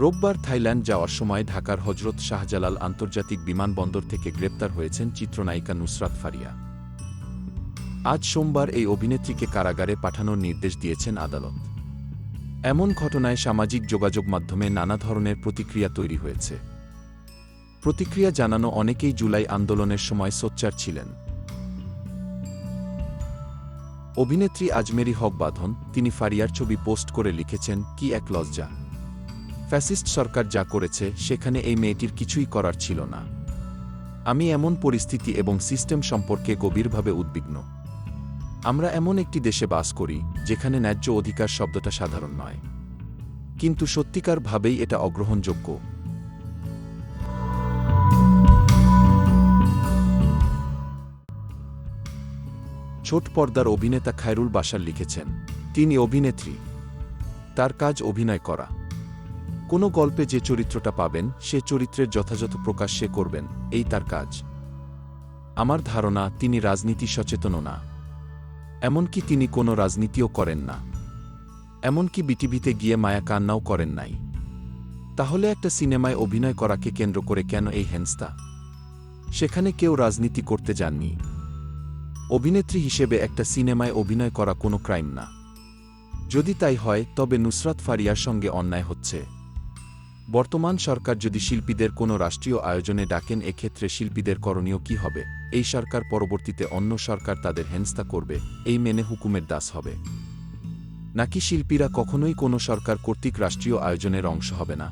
রোববার থাইল্যান্ড যাওয়ার সময় ঢাকার হজরত শাহজালাল আন্তর্জাতিক বিমানবন্দর থেকে গ্রেপ্তার হয়েছেন চিত্রনায়িকা নুসরাত ফারিয়া। আজ সোমবার এই অভিনেত্রীকে কারাগারে পাঠানোর নির্দেশ দিয়েছেন আদালত। এমন ঘটনায় সামাজিক যোগাযোগ মাধ্যমে নানা ধরনের প্রতিক্রিয়া তৈরি হয়েছে। প্রতিক্রিয়া জানানো অনেকেই জুলাই আন্দোলনের সময় সোচ্চার ছিলেন। অভিনেত্রী আজমেরি হক বাঁধন, তিনি ফারিয়ার ছবি পোস্ট করে লিখেছেন, কি এক লজ্জা। ফ্যাসিস্ট সরকার যা করেছে, সেখানে এই মেয়েটির কিছুই করার ছিল না। আমি এমন পরিস্থিতি এবং সিস্টেম সম্পর্কে গভীরভাবে উদ্বিগ্ন। আমরা এমন একটি দেশে বাস করি, যেখানে ন্যায্য অধিকার শব্দটা সাধারণ নয়। কিন্তু সত্যিকার ভাবেই এটা অগ্রহণযোগ্য। ছোট পর্দার অভিনেতা খায়রুল বাশার লিখেছেন, তিনি অভিনেত্রী। তার কাজ অভিনয় করা। কোনো গল্পে যে চরিত্রটা পাবেন, সে চরিত্রের যথাযথ প্রকাশ সে করবেন, এই তার কাজ। আমার ধারণা, তিনি রাজনীতি সচেতনও না। এমনকি তিনি কোনো রাজনীতিও করেন না। এমনকি বিটিভিতে গিয়ে মায়া কান্নাও করেন নাই। তাহলে একটা সিনেমায় অভিনয় করাকে কেন্দ্র করে কেন এই হেনস্তা সেখানে কেউ রাজনীতি করতে যাননি। অভিনেত্রী হিসেবে একটা সিনেমায় অভিনয় করা কোনো ক্রাইম না। যদি তাই হয়, তবে নুসরাত ফারিয়ার সঙ্গে অন্যায় হচ্ছে। বর্তমান সরকার যদি শিল্পীদের কোনো রাষ্ট্রীয় আয়োজনে ডাকেন, এক্ষেত্রে শিল্পীদের করণীয় কি হবে? এই সরকার পরবর্তীতে অন্য সরকার তাদের হেনস্তা করবে, এই মেনে হুকুমের দাস হবে। নাকি শিল্পীরা কখনোই কোনো সরকার কর্তৃক রাষ্ট্রীয় আয়োজনের অংশ হবে না?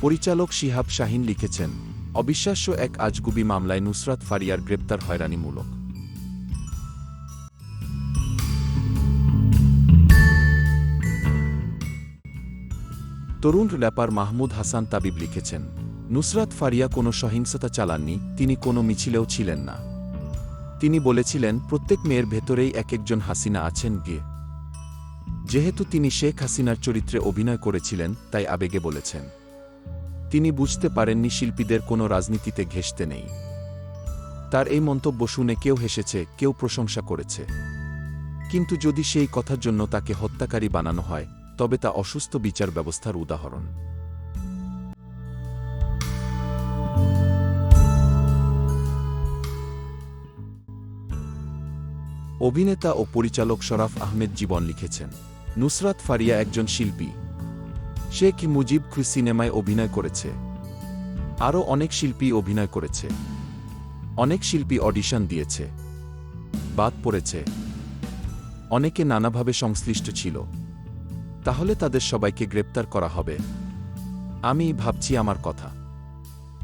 পরিচালক শিহাব শাহিন লিখেছেন, অবিশ্বাস্য এক আজগুবি মামলায় নুসরাত ফারিয়ার গ্রেপ্তার হয়রানিমূলক। তরুণ র্যাপার মাহমুদ হাসান তাবিব লিখেছেন, নুসরাত ফারিয়া কোনো সহিংসতা চালাননি, তিনি কোনো মিছিলেও ছিলেন না। তিনি বলেছিলেন, প্রত্যেক মেয়ের ভেতরেই এক একজন হাসিনা আছেন গিয়ে যেহেতু তিনি শেখ হাসিনার চরিত্রে অভিনয় করেছিলেন, তাই আবেগে বলেছেন। তিনি বুঝতে পারেননি শিল্পীদের কোনো রাজনীতিতে ঘেঁষতে নেই। তার এই মন্তব্য শুনে কেউ হেসেছে, কেউ প্রশংসা করেছে। কিন্তু যদি সেই কথার জন্য তাকে হত্যাকারী বানানো হয় তবে তা অসুস্থ বিচার ব্যবস্থার উদাহরণ। অভিনেতা ও পরিচালক শরাফ আহমেদ জীবন লিখেছেন, নুসরাত ফারিয়া একজন শিল্পী। সে কি মুজিব খু সিনেমায় অভিনয় করেছে। আরও অনেক শিল্পী অভিনয় করেছে। অনেক শিল্পী অডিশন দিয়েছে। বাদ পড়েছে। অনেকে নানাভাবে সংশ্লিষ্ট ছিল। তাহলে তাদের সবাইকে গ্রেপ্তার করা হবে। আমি ভাবছি আমার কথা।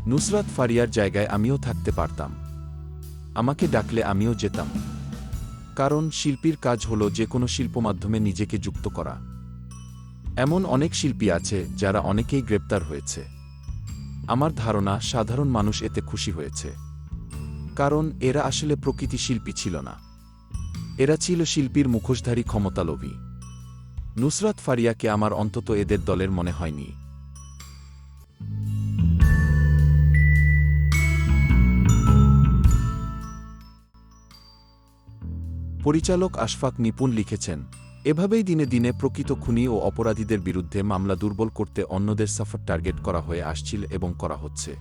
নুসরাত ফারিয়ার জায়গায় আমিও থাকতে পারতাম। আমাকে ডাকলে আমিও যেতাম। কারণ শিল্পীর কাজ হল যে কোনো শিল্প মাধ্যমে নিজেকে যুক্ত করা। এমন অনেক শিল্পী আছে যারা অনেকেই গ্রেপ্তার হয়েছে। আমার ধারণা, সাধারণ মানুষ এতে খুশি হয়েছে। কারণ এরা আসলে প্রকৃতি শিল্পী ছিল না। এরা ছিল শিল্পীর মুখোশধারী ক্ষমতালোভী। নুসরাত ফারিয়াকে আমার অন্তত এদের দলের মনে হয়নি। পরিচালক আশফাক নিপুণ লিখেছেন, এভাবেই দিনে দিনে প্রকৃত খুনি ও অপরাধীদের বিরুদ্ধে মামলা দুর্বল করতে অন্যদের সাফার টার্গেট করা হয়ে আসছিল এবং করা হচ্ছে।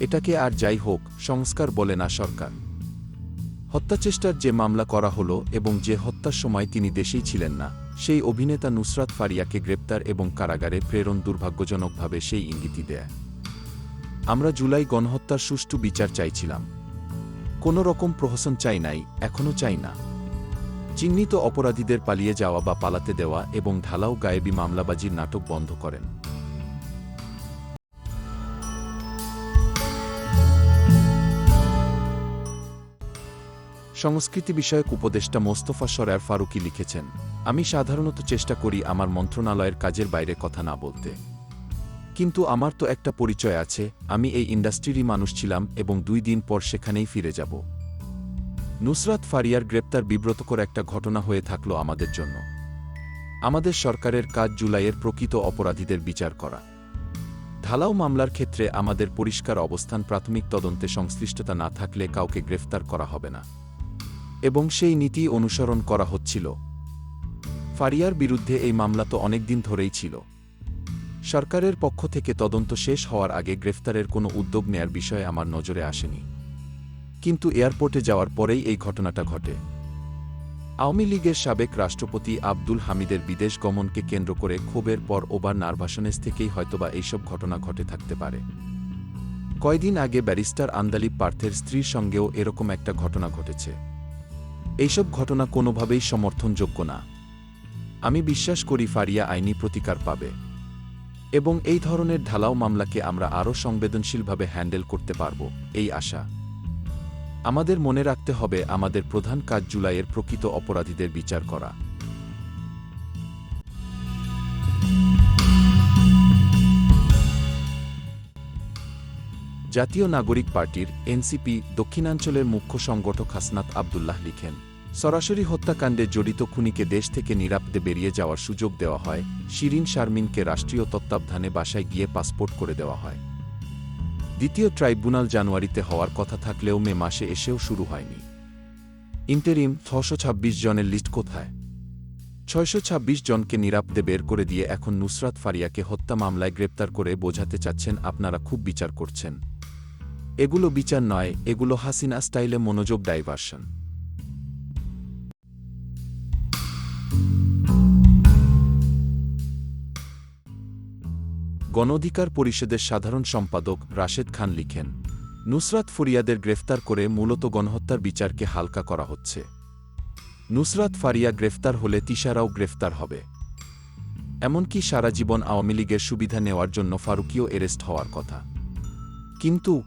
এটাকে আর যাই হোক, সংস্কার বলে না সরকার। হত্যাচেষ্টার যে মামলা করা হলো এবং যে হত্যার সময় তিনি দেশেই ছিলেন না সেই অভিনেতা নুসরাত ফারিয়াকে গ্রেপ্তার এবং কারাগারে প্রেরণ দুর্ভাগ্যজনকভাবে সেই ইঙ্গিতি দেয়। আমরা জুলাই গণহত্যার সুষ্ঠু বিচার চাইছিলাম। কোনো রকম প্রহসন চাই নাই এখনও চাই না। চিহ্নিত অপরাধীদের পালিয়ে যাওয়া বা পালাতে দেওয়া এবং ঢালাও গায়েবী মামলাবাজির নাটক বন্ধ করেন। সংস্কৃতি বিষয়ক উপদেষ্টা মোস্তফা সরার ফারুকি লিখেছেন, আমি সাধারণত চেষ্টা করি আমার মন্ত্রণালয়ের কাজের বাইরে কথা না বলতে। কিন্তু আমার তো একটা পরিচয় আছে, আমি এই ইন্ডাস্ট্রিরই মানুষ ছিলাম এবং দুই দিন পর সেখানেই ফিরে যাব। নুসরাত ফারিয়ার গ্রেপ্তার বিব্রতকর একটা ঘটনা হয়ে থাকল আমাদের জন্য। আমাদের সরকারের কাজ জুলাইয়ের প্রকৃত অপরাধীদের বিচার করা। ঢালাও মামলার ক্ষেত্রে আমাদের পরিষ্কার অবস্থান প্রাথমিক তদন্তে সংশ্লিষ্টতা না থাকলে কাউকে গ্রেফতার করা হবে না। এবং সেই নীতি অনুসরণ করা হচ্ছিল। ফারিয়ার বিরুদ্ধে এই মামলা তো অনেকদিন ধরেই ছিল। সরকারের পক্ষ থেকে তদন্ত শেষ হওয়ার আগে গ্রেফতারের কোনো উদ্যোগ নেয়ার বিষয়ে আমার নজরে আসেনি। কিন্তু এয়ারপোর্টে যাওয়ার পরেই এই ঘটনাটা ঘটে। আওয়ামী লীগের সাবেক রাষ্ট্রপতি আব্দুল হামিদের বিদেশ গমনকে কেন্দ্র করে ক্ষোভের পর ওবার নার্ভাসনেস থেকেই হয়তোবা এইসব ঘটনা ঘটে থাকতে পারে। কয়দিন আগে ব্যারিস্টার আন্দালিব পার্থের স্ত্রীর সঙ্গেও এরকম একটা ঘটনা ঘটেছে। এইসব ঘটনা কোনোভাবেই সমর্থনযোগ্য না। আমি বিশ্বাস করি ফারিয়া আইনি প্রতিকার পাবে। এবং এই ধরনের ঢালাও মামলাকে আমরা আরও সংবেদনশীলভাবে হ্যান্ডেল করতে পারব, এই আশা। আমাদের মনে রাখতে হবে আমাদের প্রধান কাজ জুলাইয়ের প্রকৃত অপরাধীদের বিচার করা। জাতীয় নাগরিক পার্টির এনসিপি দক্ষিণাঞ্চলের মুখ্য সংগঠক হাসনাত আবদুল্লাহ লিখেন, সরাসরি হত্যাকাণ্ডে জড়িত খুনিকে দেশ থেকে নিরাপদে বেরিয়ে যাওয়ার সুযোগ দেওয়া হয়, শিরিন শারমিনকে রাষ্ট্রীয় তত্ত্বাবধানে বাসায় গিয়ে পাসপোর্ট করে দেওয়া হয়। দ্বিতীয় ট্রাইব্যুনাল জানুয়ারিতে হওয়ার কথা থাকলেও মে মাসে এসেও শুরু হয়নি। ইন্টেরিম ছশো ছাব্বিশ জনের লিস্ট কোথায়? ছয়শো ছাব্বিশ জনকে নিরাপদে বের করে দিয়ে এখন নুসরাত ফারিয়াকে হত্যা মামলায় গ্রেপ্তার করে বোঝাতে চাচ্ছেন আপনারা, খুব বিচার করছেন। এগুলো বিচার নয়, এগুলো হাসিনা স্টাইলে মনোযোগ ডাইভার্সন গণ অধিকার পরিষদের সাধারণ সম্পাদক রাশেদ খান লিখেন, নুসরাত ফরিয়াদের গ্রেফতার করে মূলত গণহত্যার বিচারকে হালকা করা হচ্ছে। নুসরাত ফারিয়া গ্রেফতার হলে তিশারাও গ্রেফতার হবে। এমনকি সারা জীবন আওয়ামী লীগের সুবিধা নেওয়ার জন্য ফারুকিও এরেস্ট হওয়ার কথা। কিন্তু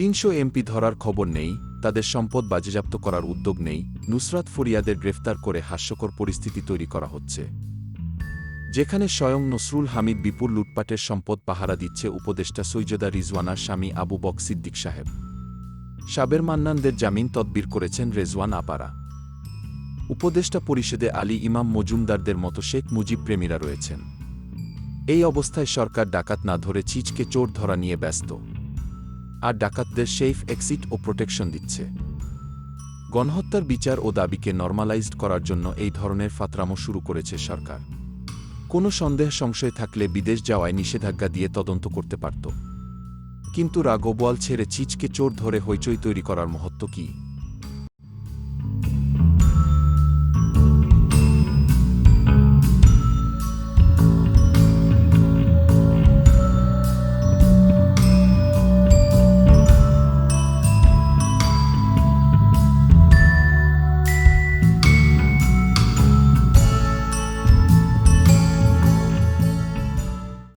তিনশো এমপি ধরার খবর নেই, তাদের সম্পদ বাজেয়াপ্ত করার উদ্যোগ নেই, নুসরাত ফরিয়াদের গ্রেফতার করে হাস্যকর পরিস্থিতি তৈরি করা হচ্ছে। যেখানে স্বয়ং নসরুল হামিদ বিপুল লুটপাটের সম্পদ পাহারা দিচ্ছে উপদেষ্টা সৈয়দা রিজওয়ানার স্বামী আবু বক সিদ্দিক সাহেব। সাবের মান্নানদের জামিন তদবির করেছেন রেজওয়ান আপারা। উপদেষ্টা পরিষদে আলী ইমাম মজুমদারদের মতো শেখ মুজিব প্রেমীরা রয়েছেন। এই অবস্থায় সরকার ডাকাত না ধরে চিচকে চোর ধরা নিয়ে ব্যস্ত। আর ডাকাতদের সেফ এক্সিট ও প্রোটেকশন দিচ্ছে। গণহত্যার বিচার ও দাবিকে নর্মালাইজড করার জন্য এই ধরনের ফাতরামো শুরু করেছে সরকার। কোনো সন্দেহ সংশয় থাকলে বিদেশ যাওয়ায় নিষেধাজ্ঞা দিয়ে তদন্ত করতে পারত। কিন্তু রাগোবোয়াল ছেড়ে চিচকে চোর ধরে হইচই তৈরি করার মহত্ব কী?